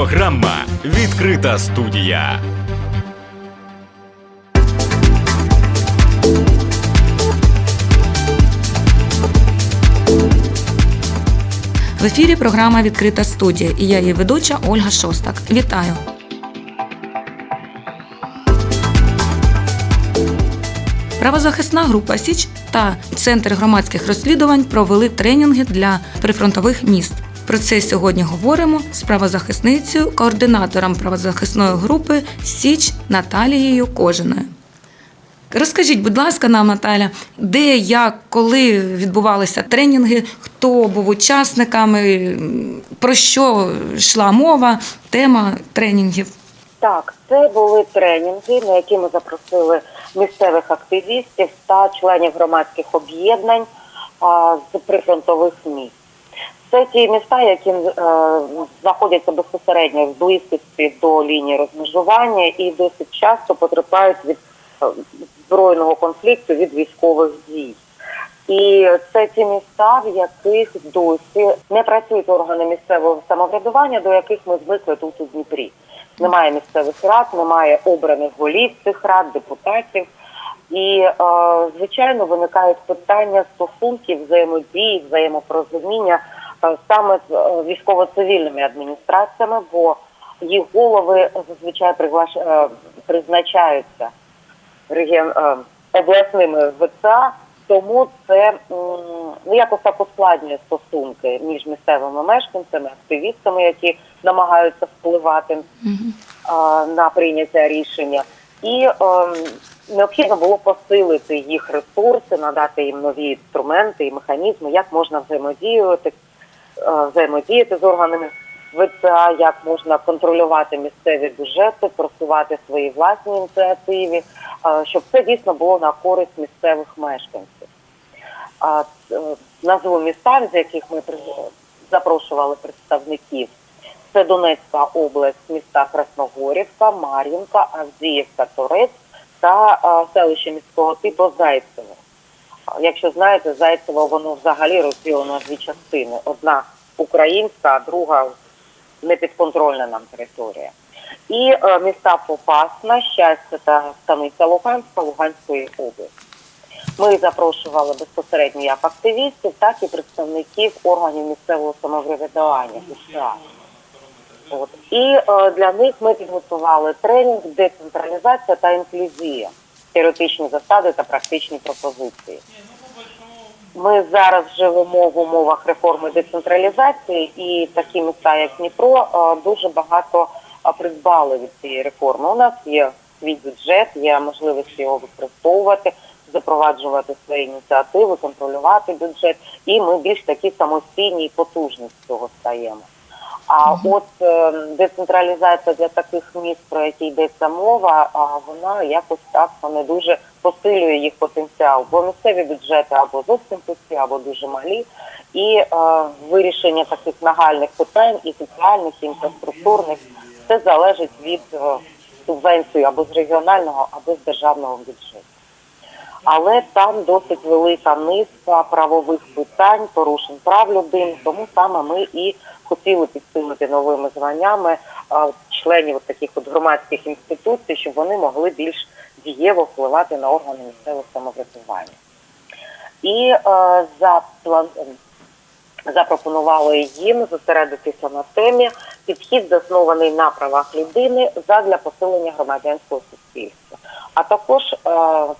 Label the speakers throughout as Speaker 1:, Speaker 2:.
Speaker 1: Програма Відкрита студія.
Speaker 2: В ефірі програма Відкрита студія і я її ведуча Ольга Шостак. Вітаю! Правозахисна група Січ та Центр громадських розслідувань провели тренінги для прифронтових міст. Про це сьогодні говоримо з правозахисницею, координатором правозахисної групи Січ Наталією Кожиною. Розкажіть, будь ласка, нам, Наталя, де, як, коли відбувалися тренінги, хто був учасниками, про що йшла мова, тема тренінгів.
Speaker 3: Так, це були тренінги, на які ми запросили місцевих активістів та членів громадських об'єднань з прифронтових міст. Це ті міста, які е, знаходяться безпосередньо в близькості до лінії розмежування і досить часто потерпають від е, збройного конфлікту від військових дій. І це ті міста, в яких досі не працюють органи місцевого самоврядування, до яких ми звикли тут у Дніпрі. Немає місцевих рад, немає обраних голів цих рад, депутатів. І, е, звичайно, виникають питання стосунків, взаємодії, взаємопорозуміння саме з е, військово-цивільними адміністраціями, бо їх голови зазвичай приглаш... е, призначаються регіон е, обласними ВЦА, тому це ну якось так ускладнює стосунки між місцевими мешканцями, активістами, які намагаються впливати на прийняття рішення, і необхідно було посилити їх ресурси, надати їм нові інструменти і механізми, як можна взаємодіяти, е, взаємодіяти з органами ВЦА, як можна контролювати місцеві бюджети, просувати свої власні ініціативи, е, щоб це дійсно було на користь місцевих мешканців. Е, назву міста, з яких ми запрошували представників, це Донецька область, міста Красногорівка, Мар'їнка, Авдіївка, Торець та е, селище міського типу Зайцево. Якщо знаєте, Зайцево воно взагалі розділено на дві частини: одна українська, а друга непідконтрольна нам територія. І е, міста Попасна, Щастя та Станиця Луганська, Луганської області. Ми запрошували безпосередньо як активістів, так і представників органів місцевого самоврядування УСА. От. І е, для них ми підготували тренінг децентралізація та інклюзія, теоретичні засади та практичні пропозиції. Ми зараз живемо в умовах реформи децентралізації, і такі міста, як Дніпро, е, дуже багато е, придбали від цієї реформи. У нас є свій бюджет, є можливість його використовувати, запроваджувати свої ініціативи, контролювати бюджет, і ми більш такі самостійні і потужні з цього стаємо. А от е, децентралізація для таких міст, про які йдеться мова, вона якось так не дуже посилює їх потенціал, бо місцеві бюджети або зовсім пусті, або дуже малі, і е, вирішення таких нагальних питань і соціальних, і інфраструктурних все залежить від е, субвенції або з регіонального, або з державного бюджету але там досить велика низка правових питань, порушень прав людини. Тому саме ми і хотіли підсилити новими званнями членів таких от громадських інституцій, щоб вони могли більш дієво впливати на органи місцевого самоврядування. І е, за план запропонували їм зосередитися на темі підхід заснований на правах людини задля посилення громадянського суспільства. А також е,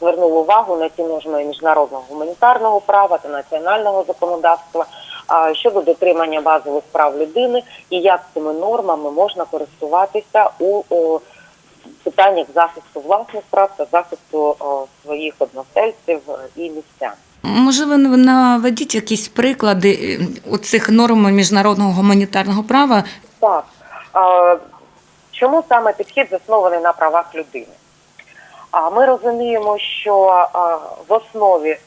Speaker 3: звернули увагу на ті норми міжнародного гуманітарного права та національного законодавства е, щодо дотримання базових прав людини і як цими нормами можна користуватися у о, питаннях захисту власних прав та захисту о, своїх односельців е, і містян.
Speaker 2: Можливо, наведіть якісь приклади е, цих норм міжнародного гуманітарного права.
Speaker 3: Так. Чому саме підхід заснований на правах людини? А ми розуміємо, що в основі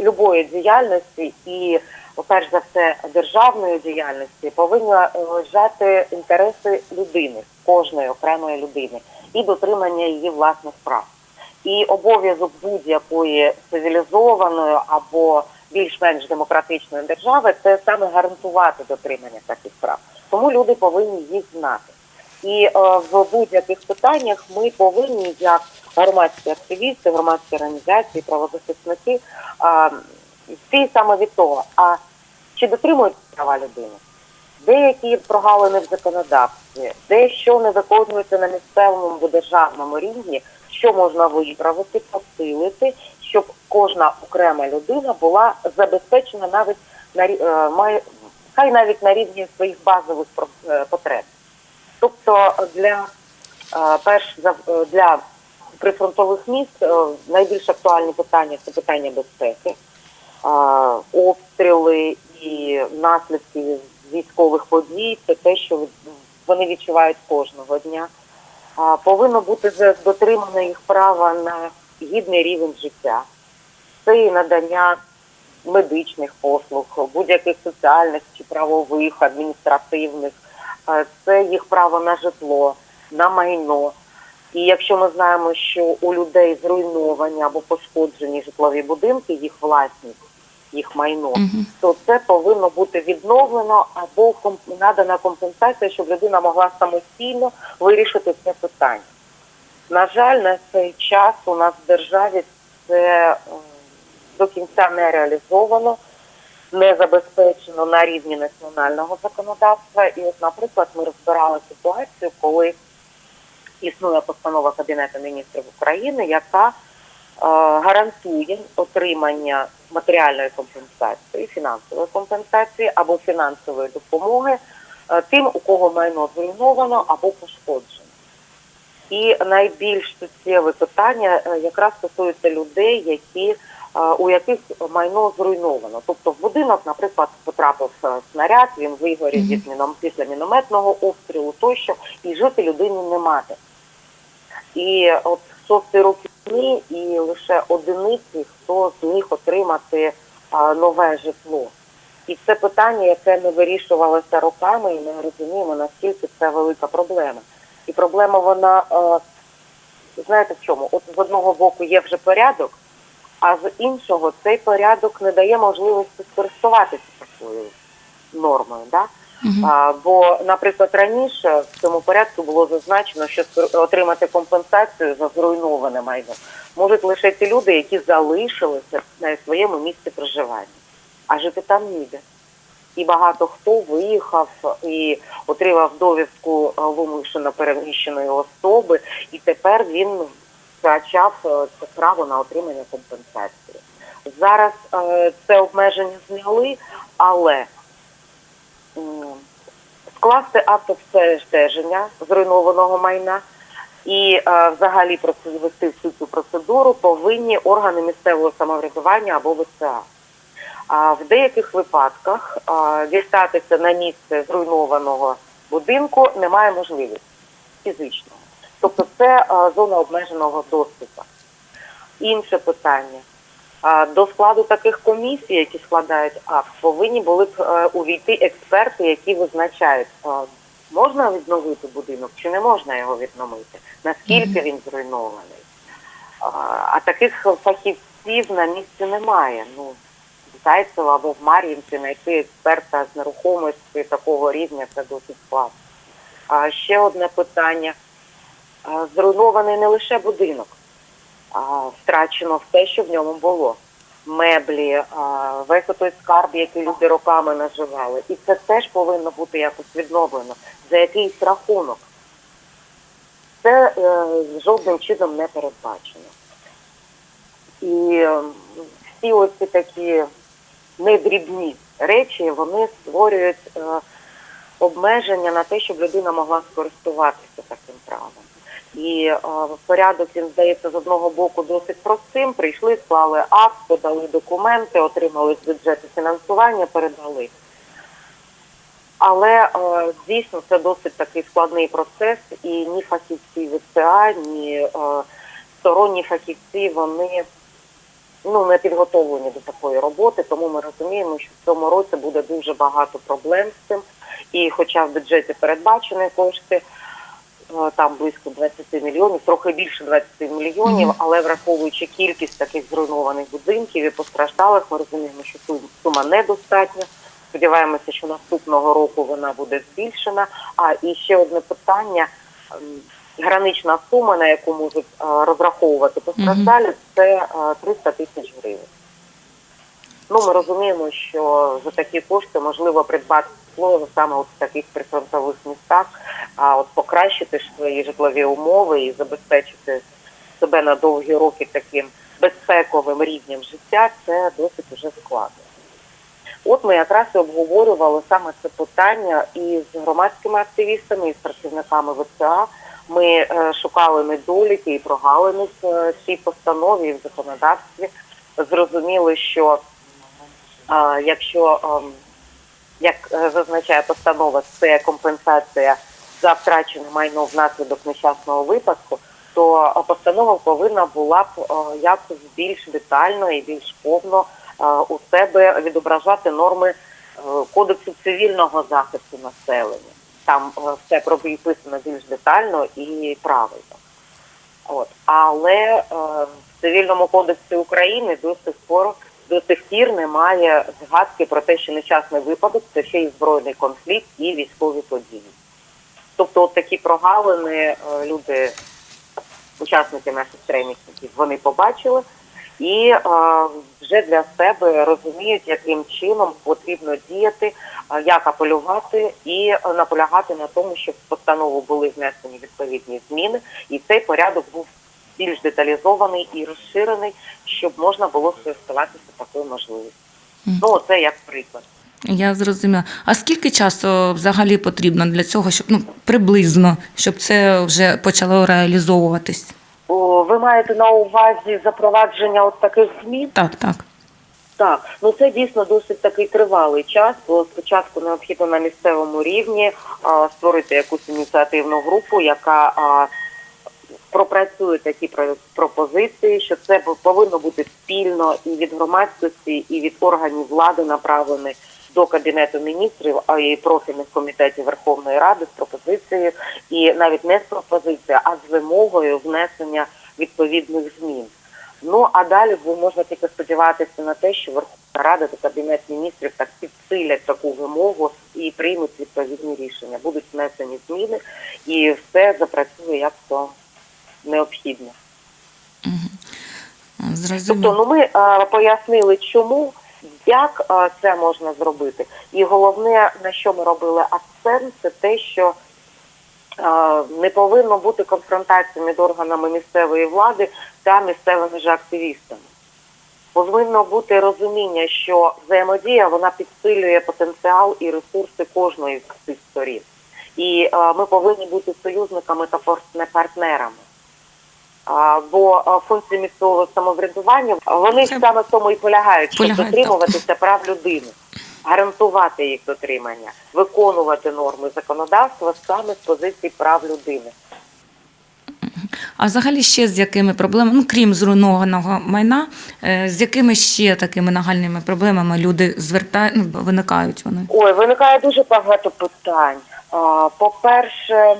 Speaker 3: любої діяльності і, перш за все, державної діяльності повинні лежати інтереси людини, кожної окремої людини, і дотримання її власних прав. І обов'язок будь-якої цивілізованої або більш-менш демократичної держави, це саме гарантувати дотримання таких прав. Тому люди повинні їх знати. І е, в будь-яких питаннях ми повинні, як громадські активісти, громадські організації, правозахисники, е, йти саме від того, а чи дотримуються права людини? Деякі прогалини в законодавстві, де що не виконується на місцевому або державному рівні, що можна виправити, посилити, щоб кожна окрема людина була забезпечена навіть на е, має хай навіть на рівні своїх базових е, потреб. Тобто для е, перш для прифронтових міст найбільш актуальні питання це питання безпеки, обстріли і наслідки військових подій. Це те, що вони відчувають кожного дня. Повинно бути дотримано їх права на гідний рівень життя. Це і надання медичних послуг, будь-яких соціальних чи правових, адміністративних, це їх право на житло, на майно. І якщо ми знаємо, що у людей зруйновані або пошкоджені житлові будинки, їх власність, їх майно, то це повинно бути відновлено або надана компенсація, щоб людина могла самостійно вирішити це питання. На жаль, на цей час у нас в державі це до кінця не реалізовано, не забезпечено на рівні національного законодавства. І, от, наприклад, ми розбирали ситуацію, коли існує постанова Кабінету міністрів України, яка гарантує отримання матеріальної компенсації, фінансової компенсації або фінансової допомоги е, тим, у кого майно зруйновано або пошкоджено. І найбільш суттєве питання е, якраз стосується людей, які е, у яких майно зруйновано. Тобто в будинок, наприклад, потрапив е, снаряд, він вигорів від міном після мінометного обстрілу тощо, і жити людині не мати. І от шостий рік війни, і лише одиниці, хто зміг отримати нове житло. І це питання, яке не вирішувалося роками, і ми розуміємо, наскільки це велика проблема. І проблема вона, знаєте в чому? От з одного боку є вже порядок, а з іншого цей порядок не дає можливості скористуватися такою нормою. Да? А, бо, наприклад, раніше в цьому порядку було зазначено, що отримати компенсацію за зруйноване майно можуть лише ті люди, які залишилися на своєму місці проживання, а жити там ніде. І багато хто виїхав і отримав довідку вимушено переміщеної особи, і тепер він втрачав е, це право на отримання компенсації. Зараз е, це обмеження зняли, але скласти акт обстеження зруйнованого майна і е, взагалі проце- вести всю цю процедуру повинні органи місцевого самоврядування або ВЦА. А в деяких випадках а, дістатися на місце зруйнованого будинку немає можливості фізично. Тобто це а, зона обмеженого доступу. Інше питання. До складу таких комісій, які складають акт, повинні були б е, увійти експерти, які визначають, можна відновити будинок чи не можна його відновити, наскільки він зруйнований. А, А таких фахівців на місці немає. Ну, в Зайцево або в Мар'їнці знайти експерта з нерухомості такого рівня це досить складно. А ще одне питання. Зруйнований не лише будинок, втрачено все, що в ньому було. Меблі, весь той скарб, який люди роками наживали. І це теж повинно бути якось відновлено за якийсь рахунок. Це е, жодним чином не передбачено. І е, всі оці такі недрібні речі вони створюють е, обмеження на те, щоб людина могла скористуватися таким правом. І е, порядок він здається з одного боку досить простим. Прийшли, склали акт, подали документи, отримали з бюджету фінансування, передали. Але е, дійсно це досить такий складний процес, і ні фахівці ВЦА, ні е, сторонні фахівці вони ну не підготовлені до такої роботи, тому ми розуміємо, що в цьому році буде дуже багато проблем з цим. І хоча в бюджеті передбачені кошти, там близько 20 мільйонів, трохи більше 20 мільйонів, але враховуючи кількість таких зруйнованих будинків і постраждалих, ми розуміємо, що сума недостатня. Сподіваємося, що наступного року вона буде збільшена. А і ще одне питання: ем, гранична сума, на яку можуть е, розраховувати постраждалі, це е, 300 тисяч гривень. Ну, ми розуміємо, що за такі кошти можливо придбати житло саме от в таких прифронтових містах, а от покращити свої житлові умови і забезпечити себе на довгі роки таким безпековим рівнем життя, це досить уже складно. От ми якраз і обговорювали саме це питання і з громадськими активістами, і з працівниками ВЦА. Ми е, шукали недоліки і прогалини в е, цій постанові і в законодавстві. Зрозуміли, що а, якщо, ем, як е, зазначає постанова, це компенсація за втрачене майно внаслідок нещасного випадку, то е, постанова повинна була б е, якось більш детально і більш повно у себе відображати норми кодексу цивільного захисту населення. Там все прописано більш детально і правильно. От. Але в цивільному кодексі України до сих пор до сих пір немає згадки про те, що нещасний випадок це ще й збройний конфлікт і військові події. Тобто, от такі прогалини е, люди, учасники наших тренінгів, вони побачили і е, вже для себе розуміють, яким чином потрібно діяти, е, як апелювати і наполягати на тому, щоб в постанову були внесені відповідні зміни, і цей порядок був більш деталізований і розширений, щоб можна було скористуватися такою можливістю. Ну, це як приклад.
Speaker 2: Я зрозуміла. А скільки часу взагалі потрібно для цього, щоб ну приблизно, щоб це вже почало реалізовуватись?
Speaker 3: О, ви маєте на увазі запровадження от таких змін?
Speaker 2: Так, так.
Speaker 3: Так, ну це дійсно досить такий тривалий час, бо спочатку необхідно на місцевому рівні а, створити якусь ініціативну групу, яка а, пропрацює такі про- пропозиції, що це повинно бути спільно і від громадськості, і від органів влади направлений до кабінету міністрів, а і профільних комітетів Верховної Ради з пропозицією, і навіть не з пропозицією, а з вимогою внесення відповідних змін. Ну а далі можна тільки сподіватися на те, що Верховна Рада та Кабінет міністрів так підсилять таку вимогу і приймуть відповідні рішення. Будуть внесені зміни, і все запрацює як то необхідно. Тобто, ну ми е, пояснили, чому, як е, це можна зробити. І головне, на що ми робили акцент, це те, що е, не повинно бути конфронтації між органами місцевої влади та місцевими ж активістами. Повинно бути розуміння, що взаємодія вона підсилює потенціал і ресурси кожної з цих сторін. І е, ми повинні бути союзниками та партнерами. Бо функції місцевого самоврядування вони
Speaker 2: Це
Speaker 3: саме в тому і полягають, щоб
Speaker 2: полягають,
Speaker 3: дотримуватися прав людини, гарантувати їх дотримання, виконувати норми законодавства саме з позиції прав людини.
Speaker 2: А взагалі ще з якими проблемами, ну крім зруйнованого майна, е, з якими ще такими нагальними проблемами люди звертають, ну, виникають вони?
Speaker 3: Ой, виникає дуже багато питань. По-перше,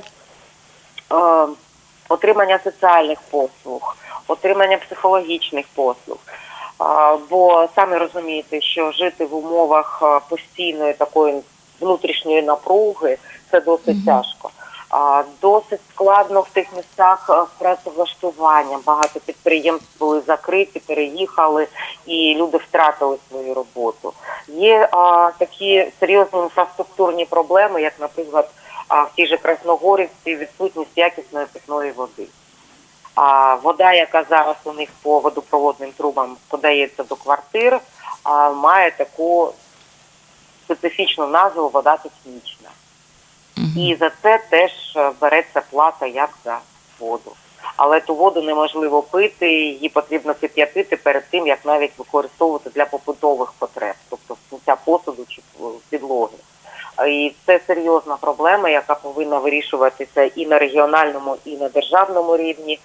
Speaker 3: а, отримання соціальних послуг, отримання психологічних послуг. Бо самі розумієте, що жити в умовах постійної такої внутрішньої напруги це досить
Speaker 2: Мгм.
Speaker 3: тяжко. Досить складно в тих з працевлаштуванням. Багато підприємств були закриті, переїхали, і люди втратили свою роботу. Є а, такі серйозні інфраструктурні проблеми, як, наприклад, а, в тій же Красногорівці відсутність якісної питної води. А вода, яка зараз у них по водопроводним трубам подається до квартир, а, має таку специфічну назву вода технічна. І за це теж е, береться плата як за воду. Але ту воду неможливо пити, її потрібно кип'ятити перед тим, як навіть використовувати для побутових потреб, тобто сміття посуду чи е, підлоги. І це серйозна проблема, яка повинна вирішуватися і на регіональному, і на державному рівні.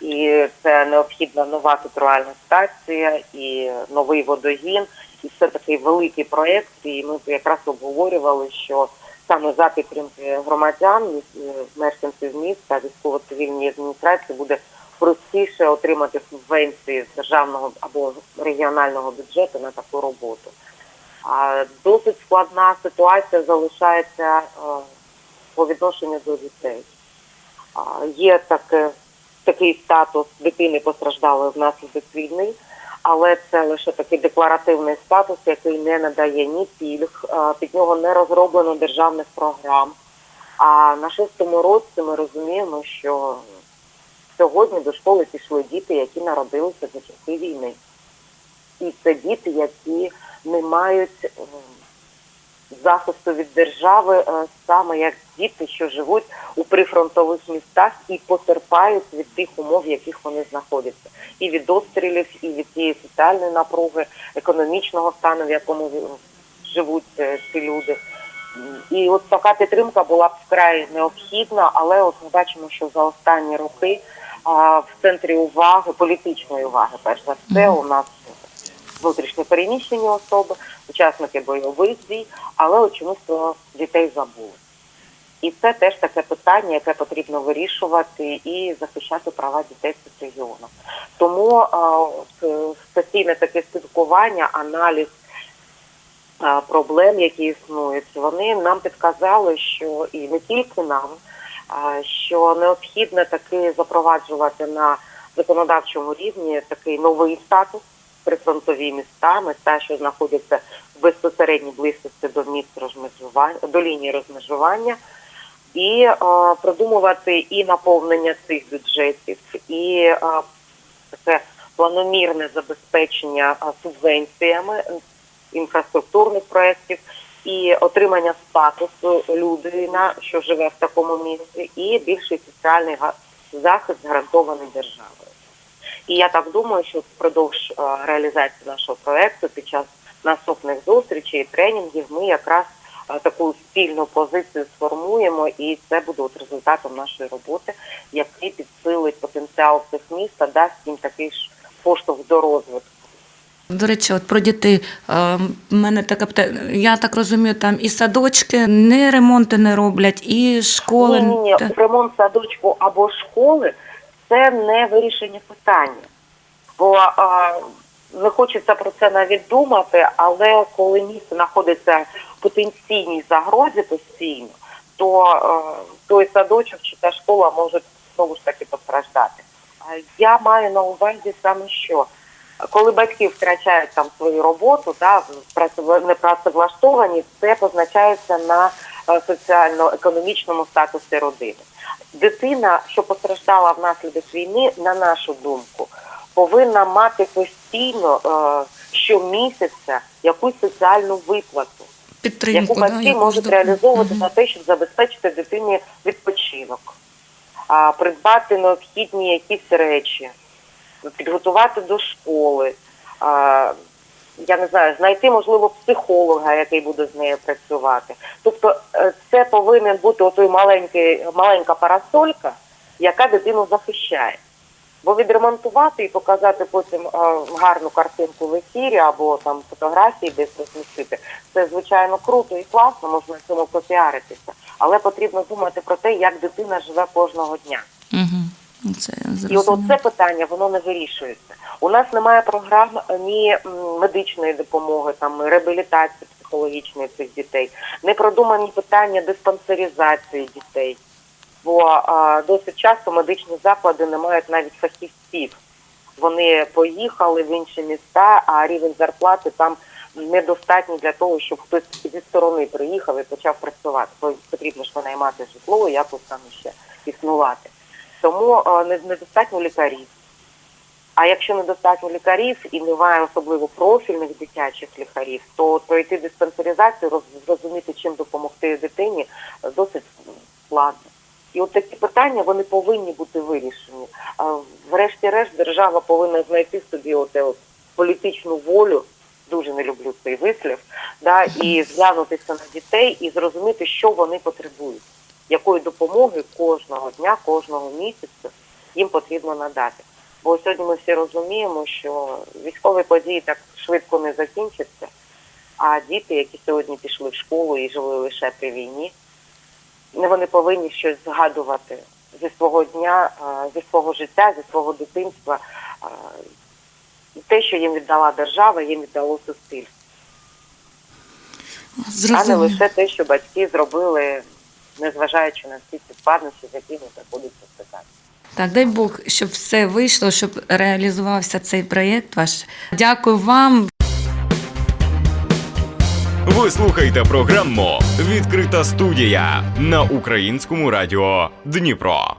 Speaker 3: І це необхідна нова фільтрувальна стація, і новий водогін. І це такий великий проєкт. І ми якраз обговорювали, що саме за підтримки громадян, е, мешканців міста, військово-цивільній адміністрації буде простіше отримати субвенції з державного або регіонального бюджету на таку роботу. Досить складна ситуація залишається е, по відношенню до дітей. Є таке, такий статус дитини постраждалої внаслідок війни, але це лише такий декларативний статус, який не надає ні пільг, під нього не розроблено державних програм. А на шостому році ми розуміємо, що сьогодні до школи пішли діти, які народилися за часи війни. І це діти, які не мають е, захисту від держави, е, саме як діти, що живуть у прифронтових містах і потерпають від тих умов, в яких вони знаходяться, і від обстрілів, і від тієї соціальної напруги, економічного стану, в якому живуть е, ці люди. І от така підтримка була б вкрай необхідна, але от ми бачимо, що за останні роки а, в центрі уваги, політичної уваги, перш за все, у нас внутрішньо переміщені особи, учасники бойових дій, але от чомусь про дітей забули. І це теж таке питання, яке потрібно вирішувати і захищати права дітей в цих регіонах. Тому а, постійне таке спілкування, аналіз а, проблем, які існують, вони нам підказали, що і не тільки нам, а, що необхідно таки запроваджувати на законодавчому рівні такий новий статус прифронтові міста, міста, що знаходяться в безпосередній близькості до місць розмежування, до лінії розмежування, і е, продумувати і наповнення цих бюджетів, і е, таке планомірне забезпечення е, субвенціями інфраструктурних проєктів і отримання статусу людина, що живе в такому місці, і більший соціальний захист гарантований державою. І я так думаю, що впродовж е, реалізації нашого проекту під час наступних зустрічей і тренінгів ми якраз е, таку спільну позицію сформуємо, і це буде от результатом нашої роботи, який підсилить потенціал цих міст та дасть їм такий ж поштовх до розвитку.
Speaker 2: До речі, от про дітей. Мене таке питання. Я так розумію, там і садочки не ремонти не роблять, і школи.
Speaker 3: Ні, ні, ні, ремонт садочку або школи це не вирішення питання. Бо а, не хочеться про це навіть думати, але коли місто знаходиться в потенційній загрозі постійно, то а, той садочок чи та школа може знову ж таки постраждати. А Я маю на увазі саме що. Коли батьки втрачають там свою роботу, да, працев- непрацевлаштовані, це позначається на е, соціально-економічному статусі родини. Дитина, що постраждала внаслідок війни, на нашу думку, повинна мати постійно е, щомісяця якусь соціальну виплату,
Speaker 2: Підтримку,
Speaker 3: яку батьки
Speaker 2: якусь
Speaker 3: можуть реалізовувати
Speaker 2: Мгм.
Speaker 3: на те, щоб забезпечити дитині відпочинок, а, придбати необхідні якісь речі, підготувати до школи. А, я не знаю, знайти можливо психолога, який буде з нею працювати. Тобто, е, це повинен бути отой маленький маленька парасолька, яка дитину захищає. Бо відремонтувати і показати потім е, гарну картинку в ефірі або там фотографії десь розмістити, це звичайно круто і класно, можна цьому попіаритися. Але потрібно думати про те, як дитина живе кожного дня.
Speaker 2: Мгм. Це
Speaker 3: І от це питання воно не вирішується. У нас немає програм ні медичної допомоги, там реабілітації психологічної цих дітей, не продумані питання диспансеризації дітей. Бо а, досить часто медичні заклади не мають навіть фахівців. Вони поїхали в інші міста, а рівень зарплати там недостатній для того, щоб хтось зі сторони приїхав і почав працювати. Потрібно ж винаймати житло і якось там ще існувати. Тому е, недостатньо лікарів. А якщо недостатньо лікарів і немає особливо профільних дитячих лікарів, то пройти диспансеризацію, роз- зрозуміти, чим допомогти дитині, е, досить складно. І от такі питання вони повинні бути вирішені. Врешті-решт, держава повинна знайти собі оте от політичну волю. Дуже не люблю цей вислів, да, і зглянутися на дітей і зрозуміти, що вони потребують, якої допомоги кожного дня, кожного місяця їм потрібно надати. Бо сьогодні ми всі розуміємо, що військові події так швидко не закінчаться, А діти, які сьогодні пішли в школу і жили лише при війні, не вони повинні щось згадувати зі свого дня, зі свого життя, зі свого дитинства. Те, що їм віддала держава, їм віддало суспільство, а не лише те, що батьки зробили, незважаючи на всі ці складнощі, з якими приходиться стикати.
Speaker 2: Так, дай Бог, щоб все вийшло, щоб реалізувався цей проєкт ваш. Дякую вам.
Speaker 1: Ви слухаєте програму Відкрита студія на українському радіо Дніпро.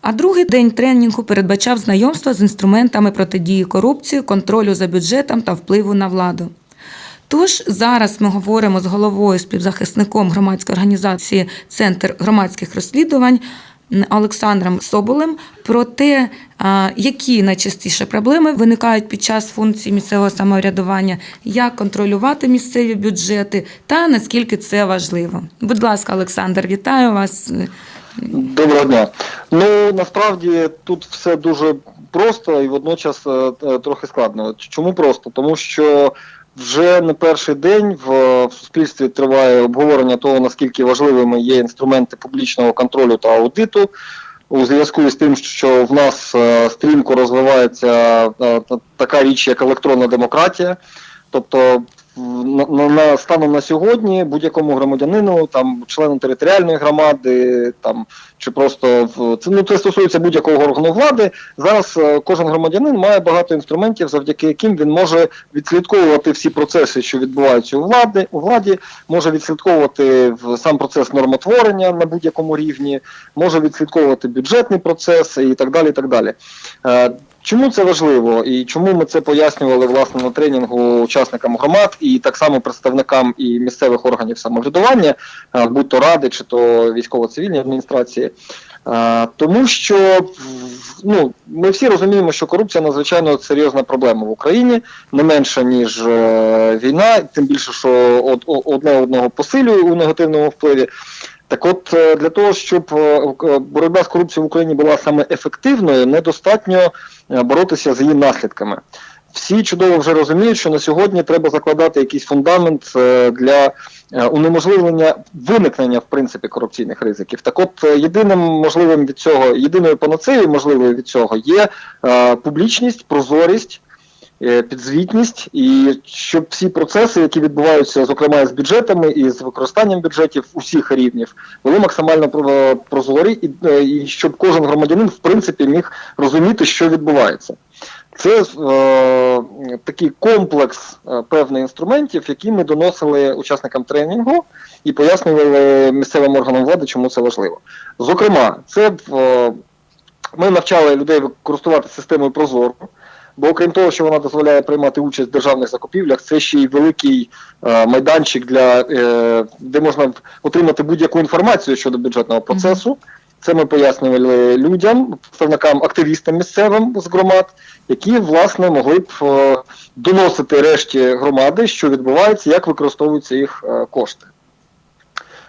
Speaker 2: А другий день тренінгу передбачав знайомство з інструментами протидії корупції, контролю за бюджетом та впливу на владу. Тож зараз ми говоримо з головою співзахисником громадської організації Центр громадських розслідувань Олександром Соболем про те, які найчастіше проблеми виникають під час функції місцевого самоврядування, як контролювати місцеві бюджети та наскільки це важливо. Будь ласка, Олександр, вітаю вас.
Speaker 4: Доброго дня. Ну насправді тут все дуже просто і водночас е, е, трохи складно. Чому просто? Тому що вже не перший день в, суспільстві триває обговорення того, наскільки важливими є інструменти публічного контролю та аудиту. У зв'язку з тим, що в нас е, стрімко розвивається е, така річ, як електронна демократія, тобто на, на, на станом на сьогодні будь-якому громадянину, там члену територіальної громади, там чи просто в це ну це стосується будь-якого органу влади. Зараз е, кожен громадянин має багато інструментів, завдяки яким він може відслідковувати всі процеси, що відбуваються у влади у владі, може відслідковувати в сам процес нормотворення на будь-якому рівні, може відслідковувати бюджетний процес і так далі. І так далі. Е, Чому це важливо і чому ми це пояснювали власне на тренінгу учасникам громад і так само представникам і місцевих органів самоврядування, будь то ради чи то військово-цивільні адміністрації? Тому що ну, ми всі розуміємо, що корупція надзвичайно серйозна проблема в Україні, не менша ніж е, війна, тим більше, що одне одного посилює у негативному впливі. Так от е, для того, щоб е, е, боротьба з корупцією в Україні була саме ефективною, недостатньо боротися з її наслідками. Всі чудово вже розуміють, що на сьогодні треба закладати якийсь фундамент для унеможливлення виникнення в принципі корупційних ризиків. Так, от єдиним можливим від цього, єдиною панацеєю можливою від цього є публічність, прозорість. Е, Підзвітність і щоб всі процеси, які відбуваються, зокрема з бюджетами і з використанням бюджетів усіх рівнів, були максимально про- прозорі, і, е, і щоб кожен громадянин в принципі міг розуміти, що відбувається. Це е, такий комплекс е, певних інструментів, які ми доносили учасникам тренінгу і пояснювали місцевим органам влади, чому це важливо. Зокрема, це е, ми навчали людей користувати системою Прозоро. Бо окрім того, що вона дозволяє приймати участь в державних закупівлях, це ще й великий е, майданчик для е, де можна отримати будь-яку інформацію щодо бюджетного процесу. Це ми пояснювали людям, представникам, активістам місцевим з громад, які власне могли б е, доносити решті громади, що відбувається, як використовуються їх е, кошти.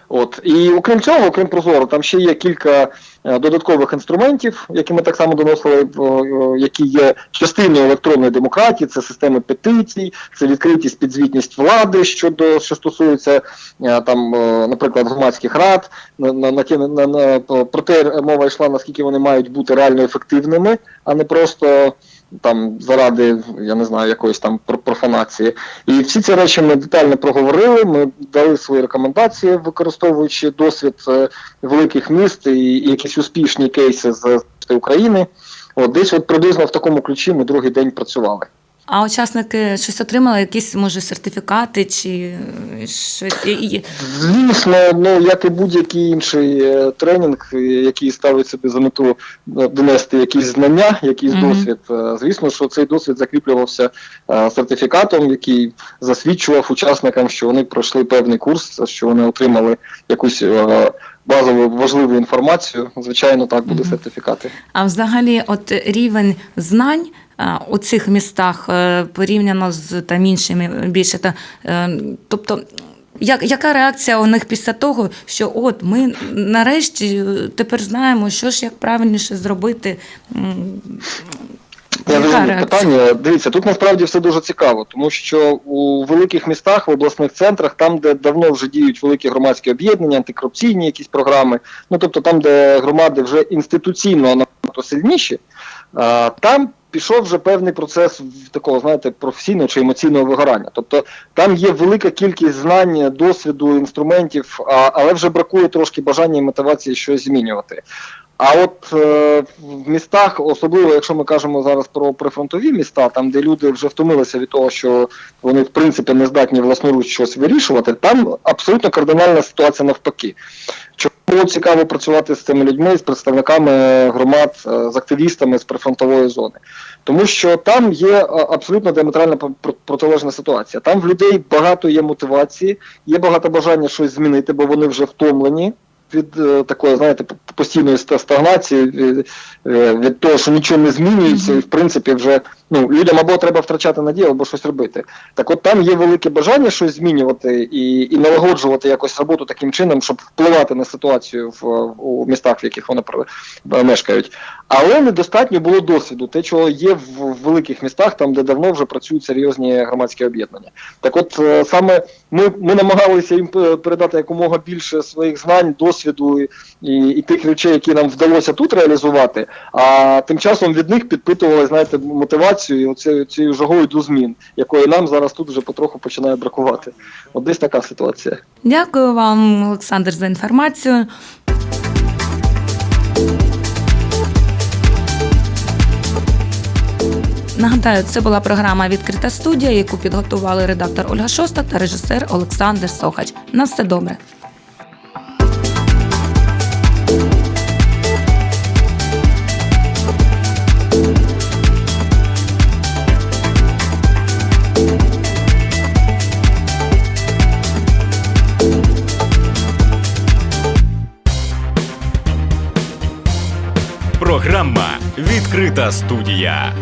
Speaker 4: От і окрім цього, окрім прозоро, там ще є кілька додаткових інструментів, які ми так само доносили, в, е, які є частиною електронної демократії. Це системи петицій, це відкритість, підзвітність влади щодо що стосується е, там, е, наприклад, громадських рад. На, на, на, на, на про те мова йшла, наскільки вони мають бути реально ефективними, а не просто. Там заради я не знаю якоїсь там про- профанації, і всі ці речі ми детально проговорили. Ми дали свої рекомендації, використовуючи досвід е, великих міст і, якісь успішні кейси з України. От десь от приблизно в такому ключі ми другий день працювали.
Speaker 2: А учасники щось отримали, якісь може сертифікати чи е, щось.
Speaker 4: Звісно, ну як і будь-який інший е, тренінг, е, який ставить собі за мету донести якісь знання, якийсь
Speaker 2: Мгм.
Speaker 4: досвід. е, Звісно, що цей досвід закріплювався сертифікатом, який засвідчував учасникам, що вони пройшли певний курс, що вони отримали якусь базову важливу інформацію. Звичайно, так буде
Speaker 2: Мгм.
Speaker 4: сертифікати.
Speaker 2: А взагалі, от рівень знань у цих містах е, порівняно з там іншими більше та е, тобто. Як, яка реакція у них після того, що от ми нарешті е, тепер знаємо, що ж як правильніше зробити?
Speaker 4: Я розумію питання. Дивіться, тут насправді все дуже цікаво, тому що у великих містах, в обласних центрах, там, де давно вже діють великі громадські об'єднання, антикорупційні якісь програми, ну тобто там, де громади вже інституційно набагато сильніші, там пішов вже певний процес такого, знаєте, професійного чи емоційного вигорання. Тобто там є велика кількість знань, досвіду, інструментів, а, але вже бракує трошки бажання і мотивації щось змінювати. А от е, в містах, особливо якщо ми кажемо зараз про прифронтові міста, там де люди вже втомилися від того, що вони в принципі не здатні власноруч щось вирішувати, там абсолютно кардинальна ситуація навпаки. Було цікаво працювати з цими людьми, з представниками громад, е, з активістами з прифронтової зони? Тому що там є е, абсолютно пр- протилежна ситуація. Там в людей багато є мотивації, є багато бажання щось змінити, бо вони вже втомлені від е, такої, знаєте, постійної ста- стагнації, від того, що нічого не змінюється, і в принципі вже ну, людям або треба втрачати надію, або щось робити. Так от там є велике бажання щось змінювати і, і налагоджувати якось роботу таким чином, щоб впливати на ситуацію в, у містах, в яких вони мешкають. Але недостатньо було досвіду, те, чого є в, в великих містах, там де давно вже працюють серйозні громадські об'єднання. Так от е, саме ми, ми намагалися їм е, передати якомога більше своїх знань, досвіду і, і, і тих речей, які нам вдалося тут реалізувати. А тим часом від них підпитували, знаєте, мотивацію і оце, цією жагою до змін, якої нам зараз тут вже потроху починає бракувати. От десь така ситуація.
Speaker 2: Дякую вам, Олександр, за інформацію. Нагадаю, це була програма Відкрита студія, яку підготували редактор Ольга Шоста та режисер Олександр Сохач. На все добре.
Speaker 1: Програма Відкрита студія